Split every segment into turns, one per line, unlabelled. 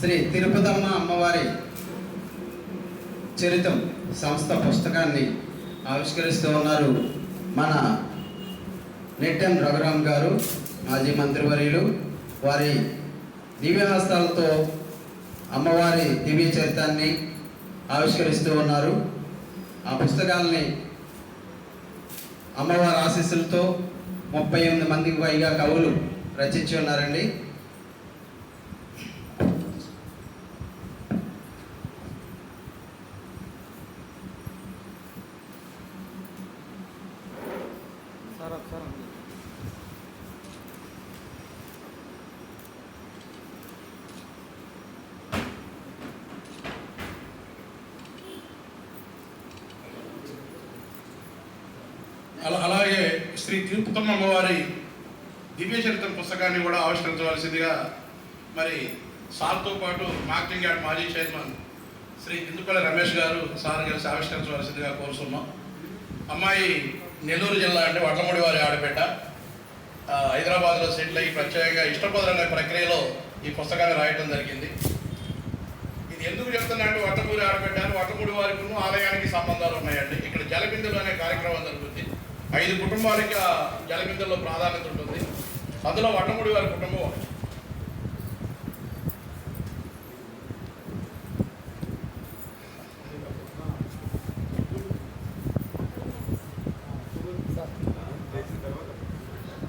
శ్రీ తిరుపతమ్మ అమ్మవారి చరితం సంస్థ పుస్తకాన్ని ఆవిష్కరిస్తూ ఉన్నారు మన నెట్టెం రఘురామ్ గారు మాజీ మంత్రివర్యులు వారి దివ్యహస్తాలతో అమ్మవారి దివ్య చరితాన్ని ఆవిష్కరిస్తూ ఉన్నారు. ఆ పుస్తకాలని అమ్మవారి ఆశీస్సులతో ముప్పై ఎనిమిది మందికి పైగా కవులు రచించి ఉన్నారండి.
అలా అలాగే శ్రీ తిరుపతమ్మ అమ్మవారి దివ్య చరిత్ర పుస్తకాన్ని కూడా ఆవిష్కరించవలసిందిగా మరి సార్తో పాటు మార్కెటింగ్ యార్డ్ మాజీ చైర్మన్ శ్రీ ఇందుపల్లి రమేష్ గారు సార్ కలిసి ఆవిష్కరించవలసిందిగా కోరుతున్నాం అమ్మాయి నెల్లూరు జిల్లా అంటే వడ్లమూడి వారి ఆడబిడ్డ హైదరాబాద్లో సెటిల్ అయ్యి ప్రత్యేకంగా ఇష్టపదం ప్రక్రియలో ఈ పుస్తకాన్ని రాయటం జరిగింది. ఇది ఎందుకు చెప్తున్నా అంటే వట్టమూరి ఆడబిడ్డ వట్టమూడి వారికి ఆలయానికి సంబంధాలు ఉన్నాయండి. ఐదు కుటుంబాలకి ఆ జలబిందుల్లో ప్రాధాన్యత ఉంటుంది. అందులో వట్టమూడి వారి కుటుంబం ఒకటి.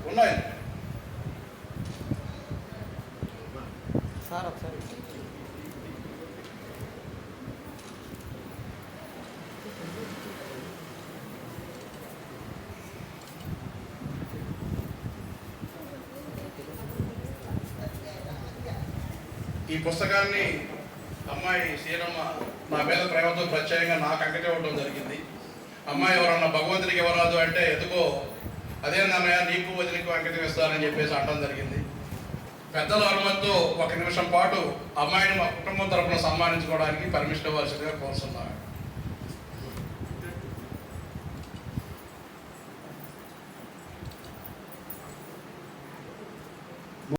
ఉన్నాయి.
సార్ ఒకసారి.
ఈ పుస్తకాన్ని అమ్మాయి శ్రీరమ్మ నా మీద ప్రేమతో ప్రత్యేకంగా నాకు అంకటి ఇవ్వడం జరిగింది. అమ్మాయి ఎవరన్నా భగవంతుడికి ఇవ్వరాదు అంటే ఎందుకో అదే నాన్నయ్య నీకు వదిలికు అంకితం ఇస్తానని చెప్పేసి అనడం జరిగింది. పెద్దల అనుమతితో ఒక నిమిషం పాటు అమ్మాయిని మా కుటుంబం తరపున సన్మానించుకోవడానికి పర్మిషన్ ఇవ్వాల్సిందిగా కోరుతున్నాను.